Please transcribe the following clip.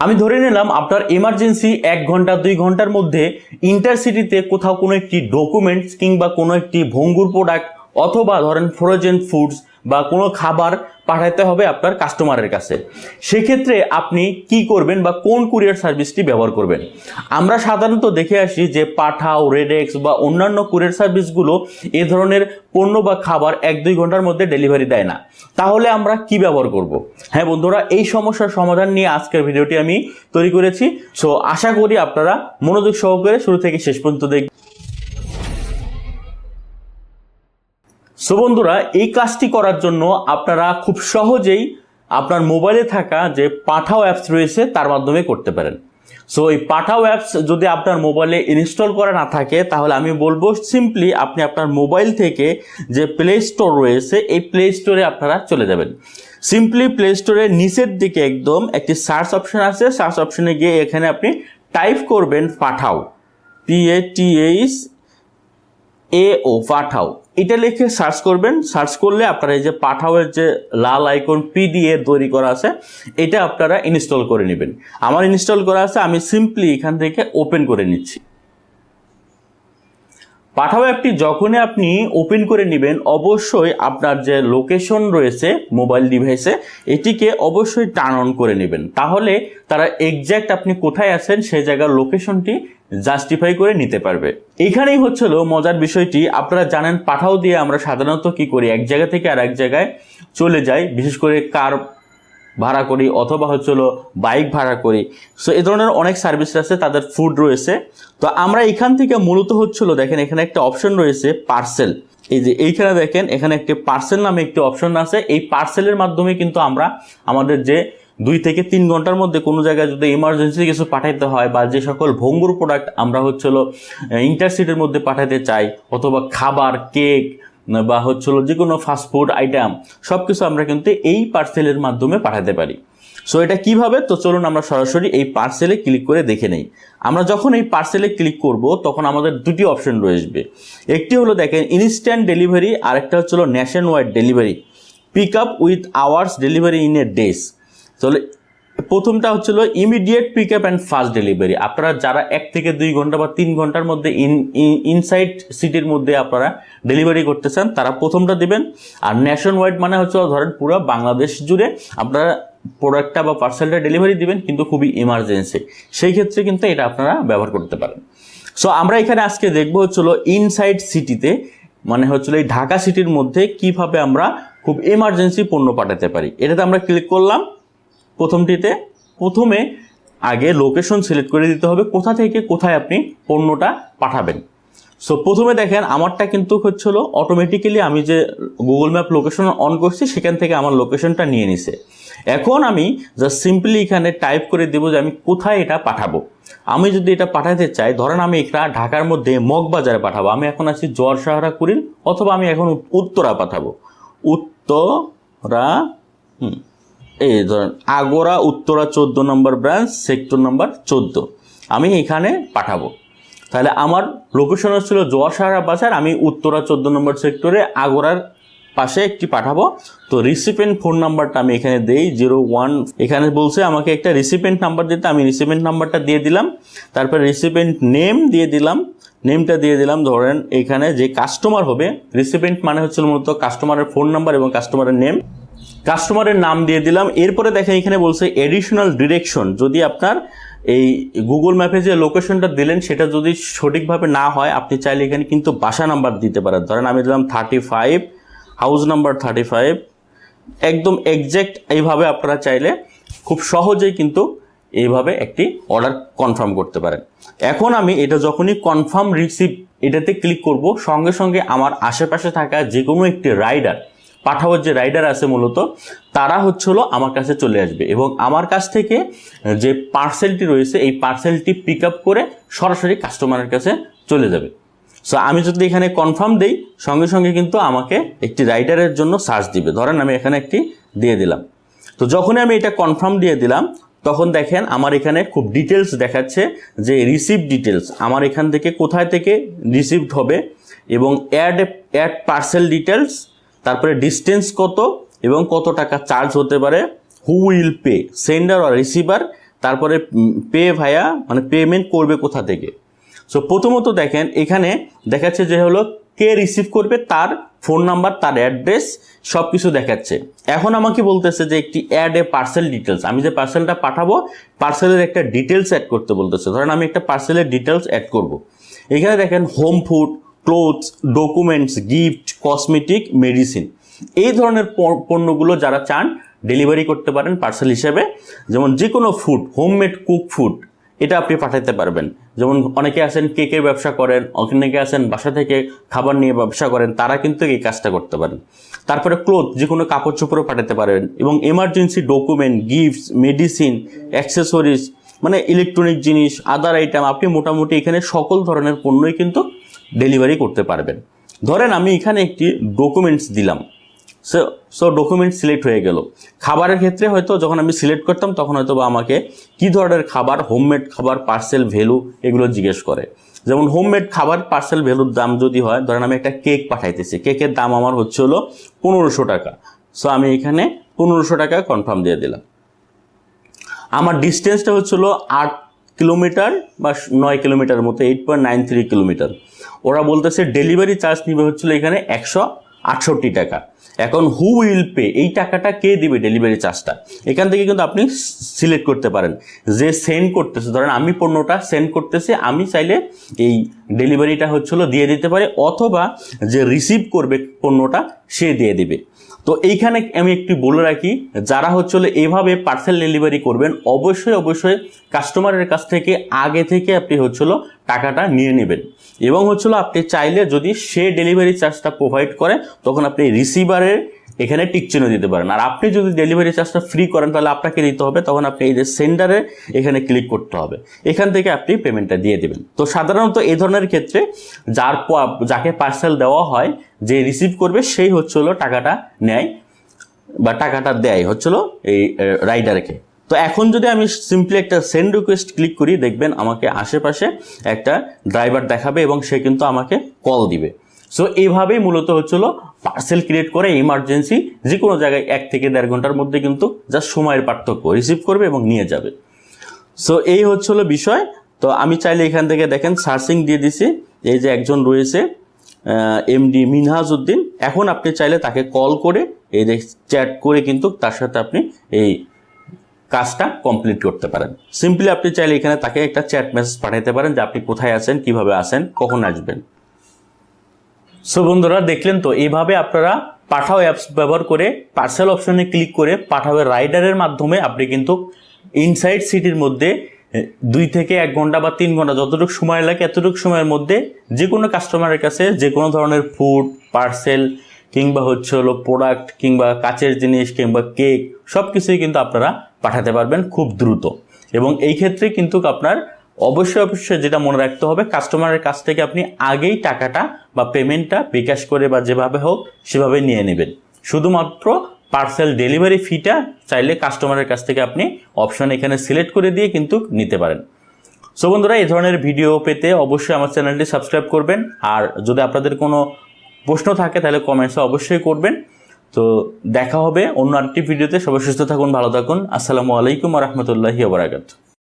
আমি ধরে নিলাম আপনার এমার্জেন্সি এক ঘণ্টা, দুই ঘণ্টার মধ্যে ইন্টারসিটিতে কোথাও কোনো একটি ডকুমেন্টস কিংবা কোনো একটি ভঙ্গুর প্রোডাক্ট অথবা ধরেন ফ্রোজেন ফুডস বা কোনো খাবার পাঠাতে হবে আপনার কাস্টমারের কাছে। সেক্ষেত্রে আপনি কি করবেন বা কোন কুরিয়ার সার্ভিসটি ব্যবহার করবেন? আমরা সাধারণত দেখে আসি যে পাঠাও রেডেক্স বা অন্যান্য কুরিয়ার সার্ভিসগুলো এ ধরনের পণ্য বা খাবার এক দুই ঘণ্টার মধ্যে ডেলিভারি দেয় না। তাহলে আমরা কি ব্যবহার করব? হ্যাঁ বন্ধুরা, এই সমস্যার সমাধান নিয়ে আজকের ভিডিওটি আমি তৈরি করেছি। সো আশা করি আপনারা মনোযোগ সহকারে শুরু থেকে শেষ পর্যন্ত দেখবেন সো বন্ধুরা, এই কাজটি করার জন্য আপনারা খুব সহজেই আপনার মোবাইলে থাকা যে পাঠাও অ্যাপস রয়েছে, তার মাধ্যমে করতে পারেন। সো এই পাঠাও অ্যাপস যদি আপনার মোবাইলে ইনস্টল করা না থাকে, তাহলে আমি বলব সিম্পলি আপনি আপনার মোবাইল থেকে যে প্লে স্টোর রয়েছে, এই প্লে স্টোরে আপনারা চলে যাবেন। সিম্পলি প্লে স্টোরের নিচের দিকে একদম একটি সার্চ অপশন আছে। সার্চ অপশনে গিয়ে এখানে আপনি টাইপ করবেন পাঠাও। P A T H A ও পাঠাও। এটা লিখে সার্চ করবেন। সার্চ করলে আপনারা এই যে পাঠাওয়ের যে লাল আইকন পিডিএ তৈরি করা আছে, এটা আপনারা ইনস্টল করে নেবেন। আমার ইনস্টল করা আছে, আমি সিম্পলি এখান থেকে ওপেন করে নিচ্ছি। পাঠাও অ্যাপটি যখনই আপনি ওপেন করে নেবেন, অবশ্যই আপনার যে লোকেশন রয়েছে, মোবাইল ডিভাইসে, এটিকে অবশ্যই টার্ন অন করে নেবেন। তাহলে তারা এক্স্যাক্ট আপনি কোথায় আছেন, সেই জায়গার লোকেশনটি জাস্টিফাই করে নিতে পারবে। এইখানেই হচ্ছিল মজার বিষয়টি, আপনারা জানেন পাঠাও দিয়ে আমরা সাধারণত কি করি? এক জায়গা থেকে আর এক জায়গায় চলে যাই, বিশেষ করে কার ভাড়া করি অথবা হচ্ছিল বাইক ভাড়া করি। সো এ ধরনের অনেক সার্ভিস আছে, তাদের ফুড রয়েছে। তো আমরা এখান থেকে মূলত হচ্ছিল দেখেন, এখানে একটা অপশন রয়েছে পার্সেল এই যে এইখানে দেখেন, এখানে একটি পার্সেল নামে একটি অপশন আছে। এই পার্সেলের মাধ্যমে কিন্তু আমরা আমাদের যে দুই থেকে তিন ঘণ্টার মধ্যে কোনো জায়গায় যদি ইমার্জেন্সি কিছু পাঠাইতে হয় বা যে সকল ভঙ্গুর প্রোডাক্ট আমরা হচ্ছিল ইন্টারসিটির মধ্যে পাঠাতে চাই, অথবা খাবার কেক বা হচ্ছিল যে কোনো ফাস্টফুড আইটেম সব কিছু আমরা কিন্তু এই পার্সেলের মাধ্যমে পাঠাতে পারি। সো এটা কীভাবে? তো চলুন আমরা সরাসরি এই পার্সেলে ক্লিক করে দেখে নেই। আমরা যখন এই পার্সেলে ক্লিক করব, তখন আমাদের দুটি অপশন রয়েছে একটি হলো দেখেন ইনস্ট্যান্ট ডেলিভারি আর একটা হচ্ছিল nationwide delivery pick up with hours delivery in a days তাহলে প্রথমটা হচ্ছিল immediate pick up and fast delivery আপনারা যারা এক থেকে দুই ঘণ্টা বা তিন ঘণ্টার মধ্যে ইন ইনসাইড সিটির মধ্যে আপনারা ডেলিভারি করতে চান তারা প্রথমটা দেবেন। আর ন্যাশন ওয়াইড মানে হচ্ছে ধরেন পুরো বাংলাদেশ জুড়ে আপনারা প্রোডাক্টটা বা পার্সেলটা ডেলিভারি দিবেন, কিন্তু খুবই ইমার্জেন্সি সেই ক্ষেত্রে কিন্তু এটা আপনারা ব্যবহার করতে পারেন। সো আমরা এখানে আজকে দেখব হচ্ছিল ইনসাইড সিটিতে মানে হচ্ছিল এই ঢাকা সিটির মধ্যে কীভাবে আমরা খুব ইমার্জেন্সি পণ্য পাঠাতে পারি। এটাতে আমরা ক্লিক করলাম। প্রথমটিতে প্রথমে আগে লোকেশন সিলেক্ট করে দিতে হবে, কোথা থেকে কোথায় আপনি পণ্যটা পাঠাবেন। সো প্রথমে দেখেন, আমারটা কিন্তু হচ্ছিল অটোমেটিক্যালি আমি যে গুগল ম্যাপ লোকেশন অন করছি, সেখান থেকে আমার লোকেশনটা নিয়ে নিছে। এখন আমি জাস্ট সিম্পলি এখানে টাইপ করে দেবো যে আমি কোথায় এটা পাঠাবো। আমি যদি এটা পাঠাতে চাই, ধরেন আমি এটা ঢাকার মধ্যে মগবাজারে পাঠাবো। আমি এখন আছি জোয়ার সাহারা কুড়িল অথবা আমি এখন উত্তরা পাঠাবো। উত্তরা, হুম এই ধরেন, আগোরা, উত্তরা চোদ্দ নম্বর ব্রাঞ্চ সেক্টর নম্বর চোদ্দ। আমি এখানে পাঠাবো। তাহলে আমার লোকেশন হচ্ছিল জোয়ারসাহারা বাজার, আমি উত্তরা চোদ্দ নম্বর সেক্টরে আগোরার পাশে একটি পাঠাবো। তো রিসিপেন্ট ফোন নাম্বারটা আমি এখানে দেই, জিরো ওয়ান। এখানে বলছে আমাকে একটা রিসিপেন্ট নাম্বার দিতে, আমি রিসিপেন্ট নাম্বারটা দিয়ে দিলাম। তারপর রিসিপেন্ট নেম দিয়ে দিলাম। নেমটা দিয়ে দিলাম, ধরেন এখানে যে কাস্টমার হবে রিসিপেন্ট মানে হচ্ছে মূলত কাস্টমারের ফোন নাম্বার এবং কাস্টমারের নেম কাস্টমারের নাম দিয়ে দিলাম। এরপরে দেখেন এখানে বলছে এডিশনাল ডিরেকশন যদি আপনার এই গুগল ম্যাপে যে লোকেশনটা দিলেন, সেটা যদি সঠিকভাবে না হয়, আপনি চাইলে এখানে কিন্তু বাসা নাম্বার দিতে পারেন। ধরেন আমি দিলাম thirty five house number thirty five একদম এক্স্যাক্ট এইভাবে আপনারা চাইলে খুব সহজেই কিন্তু এইভাবে একটি অর্ডার কনফার্ম করতে পারেন। এখন আমি এটা যখনই কনফার্ম রিসিভ এটাতে ক্লিক করব, সঙ্গে সঙ্গে আমার আশেপাশে থাকা যে কোনো একটি রাইডার পাঠাওয়ার যে রাইডার আছে মূলত, তারা হচ্ছিল আমার কাছে চলে আসবে এবং আমার কাছ থেকে যে পার্সেলটি রয়েছে, এই পার্সেলটি পিক আপ করে সরাসরি কাস্টমারের কাছে চলে যাবে। সো আমি যদি এখানে কনফার্ম দেই, সঙ্গে সঙ্গে কিন্তু আমাকে একটি রাইডারের জন্য সার্চ দিবে। ধরেন আমি এখানে একটি দিয়ে দিলাম। তো যখনই আমি এটা কনফার্ম দিয়ে দিলাম, তখন দেখেন আমার এখানে খুব ডিটেলস দেখাচ্ছে যে রিসিভ ডিটেলস আমার এখান থেকে কোথায় থেকে রিসিভড হবে এবং অ্যাড অ্যাড পার্সেল ডিটেলস তারপরে ডিস্টেন্স কত এবং কত টাকা চার্জ হতে পারে? হু উইল পে সেন্ডার আর রিসিভার তারপরে পে ভায়া মানে পেমেন্ট করবে কোথা থেকে? সো প্রথমত দেখেন, এখানে দেখাচ্ছে যে হলো কে রিসিভ করবে, তার ফোন নাম্বার তার অ্যাড্রেস সব কিছু দেখাচ্ছে। এখন আমাকে বলতেছে যে একটি অ্যাড এ পার্সেল ডিটেলস আমি যে পার্সেলটা পাঠাবো পার্সেলের একটা ডিটেলস অ্যাড করতে বলতেছে। ধরেন আমি একটা পার্সেলের ডিটেলস অ্যাড করব। এখানে দেখেন home food clothes documents gift cosmetic medicine এই ধরনের পণ্যগুলো যারা চান ডেলিভারি করতে পারেন পার্সেল হিসেবে। যেমন যে কোনো ফুড হোমমেড কুক ফুড এটা আপনি পাঠাতে পারবেন। যেমন অনেকে আছেন, কেকের ব্যবসা করেন, অনেকে আছেন, বাসা থেকে খাবার নিয়ে ব্যবসা করেন, তারা কিন্তু এই কাজটা করতে পারেন। তারপরে ক্লোথ যে কোনো কাপড় চোপড়ও পাঠাতে পারবেন এবং emergency document gifts medicine accessories মানে ইলেকট্রনিক জিনিস আদার আইটেম আপনি মোটামুটি এখানে সকল ধরনের পণ্যই কিন্তু ডেলিভারি করতে পারবেন। ধরেন আমি এখানে একটি ডকুমেন্টস দিলাম। সো সো ডকুমেন্ট সিলেক্ট হয়ে গেল। খাবারের ক্ষেত্রে হয়তো যখন আমি সিলেক্ট করতাম, তখন হয়তো বা আমাকে কী ধরনের খাবার হোমমেড খাবার পার্সেল ভ্যালু এগুলো জিজ্ঞেস করে। যেমন হোমমেড খাবার পার্সেল ভ্যালুর দাম যদি হয়, ধরেন আমি একটা কেক পাঠাইতেছি। কেকের দাম আমার হচ্ছে হলো পনেরোশো টাকা। সো আমি এখানে পনেরোশো টাকা কনফার্ম দিয়ে দিলাম। আমার ডিস্টেন্সটা হচ্ছিল আট কিলোমিটার বা নয় কিলোমিটার মতো eight point nine three kilometre ওরা বলতেছে ডেলিভারি চার্জ নিবে হচ্ছিল এখানে একশো আটষট্টি টাকা। এখন হু উইল পে এই টাকাটা কে দিবে ডেলিভারি চার্জটা এখান থেকে কিন্তু আপনি সিলেক্ট করতে পারেন। যে সেন্ড করতেছে, ধরেন আমি পণ্যটা সেন্ড করতেছে, আমি চাইলে এই ডেলিভারিটা হচ্ছিল দিয়ে দিতে পারে, অথবা যে রিসিভ করবে পণ্যটা সে দিয়ে দিবে। তো এইখানে আমি একটু বলে রাখি, যারা হচ্ছে এভাবে পার্সেল ডেলিভারি করবেন, অবশ্যই অবশ্যই কাস্টমারের কাছ থেকে আগে থেকে আপনি হচ্ছিল টাকাটা নিয়ে নেবেন। এবং হচ্ছিল আপনি চাইলে যদি সে ডেলিভারি চার্জটা প্রোভাইড করে, তখন আপনি রিসিভারের এখানে টিক চিহ্ন দিতে পারেন। আর আপনি যদি ডেলিভারি চার্জটা ফ্রি করেন, তাহলে আপনাকে দিতে হবে। তখন আপনি এই যে সেন্ডারে এখানে ক্লিক করতে হবে। এখান থেকে আপনি পেমেন্টটা দিয়ে দেবেন। তো সাধারণত এই ধরনের ক্ষেত্রে যার যাকে পার্সেল দেওয়া হয়, যে রিসিভ করবে, সেই হচ্ছে হলো টাকাটা নেয় বা টাকাটা দেয়। হচ্ছিল এই রাইডারকে তো এখন যদি আমি সিম্পলি একটা সেন্ড রিকোয়েস্ট ক্লিক করি, দেখবেন আমাকে আশেপাশে একটা ড্রাইভার দেখাবে এবং সে কিন্তু আমাকে কল দিবে। সো এইভাবেই মূলত হচ্ছিল পার্সেল ক্রিয়েট করে ইমার্জেন্সি যে কোনো জায়গায় এক থেকে দেড় ঘণ্টার মধ্যে কিন্তু জাস্ট সময়ের পার্থক্য রিসিভ করবে এবং নিয়ে যাবে। সো এই হচ্ছিল বিষয়। তো আমি চাইলে এখান থেকে দেখেন সার্চিং দিয়ে দিছি। এই যে একজন রয়েছে এমডি মিনহাজ উদ্দিন এখন আপনি চাইলে তাকে কল করে এই যে চ্যাট করে কিন্তু তার সাথে আপনি এই কাজটা কমপ্লিট করতে পারেন। সিম্পলি আপনি চাইলে এখানে তাকে একটা চ্যাট মেসেজ পাঠাতে পারেন যে আপনি কোথায় আছেন, কীভাবে আসেন কখন আসবেন। সো বন্ধুরা, দেখলেন তো, এইভাবে আপনারা পাঠাও অ্যাপস ব্যবহার করে পার্সেল অপশনে ক্লিক করে পাঠাও রাইডারের মাধ্যমে আপনি কিন্তু ইনসাইড সিটির মধ্যে দুই থেকে এক ঘণ্টা বা তিন ঘণ্টা যতটুকু সময় লাগে এতটুকু সময়ের মধ্যে যে কোনো কাস্টমারের কাছে যে কোনো ধরনের ফুড পার্সেল কিংবা হচ্ছে হলো প্রোডাক্ট কিংবা কাচের জিনিস কিংবা কেক সব কিছুই কিন্তু আপনারা পাঠাতে পারবেন খুব দ্রুত। এবং এই ক্ষেত্রে কিন্তু আপনার অবশ্যই অবশ্যই যেটা মনে রাখতে হবে কাস্টমারের কাছ থেকে আপনি আগেই টাকাটা বা পেমেন্টটা বিকাশ করে বা যেভাবে হোক সেভাবে নিয়ে নেবেন। শুধুমাত্র পার্সেল ডেলিভারি ফিটা চাইলে কাস্টমারের কাছ থেকে আপনি অপশন এখানে সিলেক্ট করে দিয়ে কিন্তু নিতে পারেন। সো বন্ধুরা, এই ধরনের ভিডিও পেতে অবশ্যই আমার চ্যানেলটি সাবস্ক্রাইব করবেন। আর যদি আপনাদের কোনো প্রশ্ন থাকে, তাহলে কমেন্টসে অবশ্যই করবেন। তো দেখা হবে অন্য আরেকটি ভিডিওতে সবাই সুস্থ থাকুন, ভালো থাকুন। আসসালামু আলাইকুম রহমতুল্লাহি বারাকাতু